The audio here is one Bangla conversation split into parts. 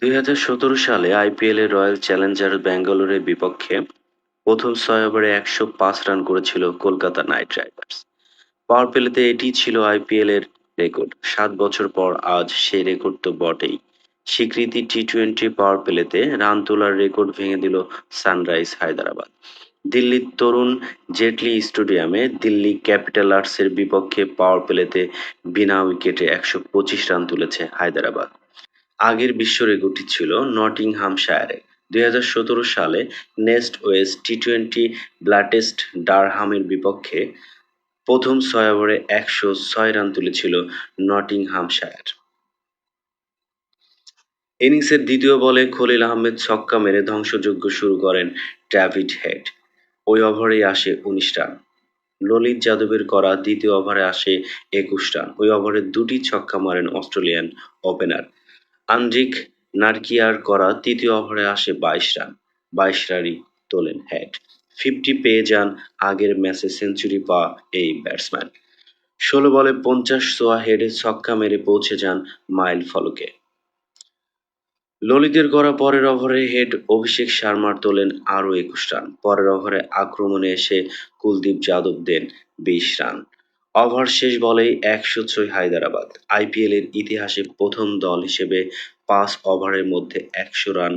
দুই হাজার সতেরো সালে আইপিএলে রয়্যাল চ্যালেঞ্জার ব্যাঙ্গালোরের বিপক্ষে প্রথম ছয় ওভারে একশো পাঁচ রান করেছিল কলকাতা নাইট রাইডার্স। পাওয়ার প্লেতে এটি ছিল আইপিএল এর রেকর্ড। সাত বছর পর আজ সেই রেকর্ড তো বটেই। স্বীকৃতি টি টোয়েন্টি পাওয়ার প্লেতে রান তোলার রেকর্ড ভেঙে দিল সানরাইজ হায়দ্রাবাদ। দিল্লির তরুণ জেটলি স্টেডিয়ামে দিল্লি ক্যাপিটালার্সের বিপক্ষে পাওয়ার প্লেতে বিনা উইকেটে একশো পঁচিশ রান তুলেছে হায়দ্রাবাদ। আগের বিশ্ব রেকর্ডটি ছিল নটিংহামশায়ারে। দুই হাজার সতেরো সালে নেস্ট ওয়েস্ট টি টোয়েন্টি ব্লাটেস্ট ডারহামের বিপক্ষে প্রথম ছয় ওভারে একশো ছয় রান তুলেছিল নটিংহামশায়ার। ইনিংসের দ্বিতীয় বলে খলিল আহমেদ ছক্কা মেরে ধ্বংসযজ্ঞ শুরু করেন ডেভিড হেড। ওই ওভারেই আসে উনিশ রান। ললিত যাদবের করা দ্বিতীয় ওভারে আসে একুশ রান। ওই ওভারে দুটি ছক্কা মারেন অস্ট্রেলিয়ান ওপেনার আন্দ্রিক নারকিয়ার করা তৃতীয় ওভারে আসে বাইশ রান, বাইশ রানই তোলেন হেড। ফিফটি পেয়ে যান আগের ম্যাচে সেঞ্চুরি পাওয়া এই ব্যাটসম্যান। ষোলো বলে পঞ্চাশ সোয়া হেডে ছক্কা মেরে পৌঁছে যান মাইল ফলকে। ললিতের গড়া পরের ওভারে হেড অভিষেক শর্মার তোলেন আরও একুশ রান। পরের ওভারে আক্রমণে এসে কুলদীপ যাদব দেন বিশ রান। ওভার শেষ বলেই একশো ছয় হায়দ্রাবাদ। আইপিএল এর ইতিহাসে প্রথম দল হিসেবে পাঁচ ওভারের মধ্যে একশো রান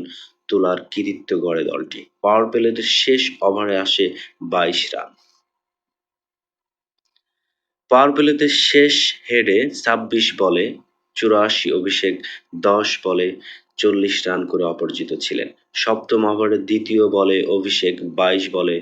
তোলার কৃতিত্ব গড়ে দলটি। পাওয়ার প্লেতে শেষ ওভারে আসে বাইশ রান। পাওয়ার প্লেতে শেষ হেডে ছাব্বিশ বলে চুরাশি অভিষেক, দশ বলে চল্লিশ রান করে অপরাজিত ছিলেন। সপ্তম ওভারের দ্বিতীয় বলে অভিষেক, বাইশ বলে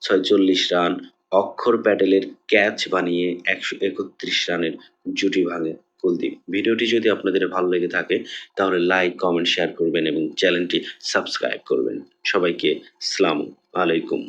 ছয়চল্লিশ রান অক্ষর প্যাটেলের ক্যাচ বানিয়ে একশো একত্রিশ রানের জুটি ভাঙে কুলদীপ। ভিডিওটি যদি আপনাদের ভালো লেগে থাকে, তাহলে লাইক, কমেন্ট, শেয়ার করবেন এবং চ্যানেলটি সাবস্ক্রাইব করবেন। সবাইকে সালাম আলাইকুম।